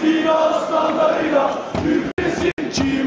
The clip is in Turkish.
Fil aslanlarıyla Ülkesin çiğ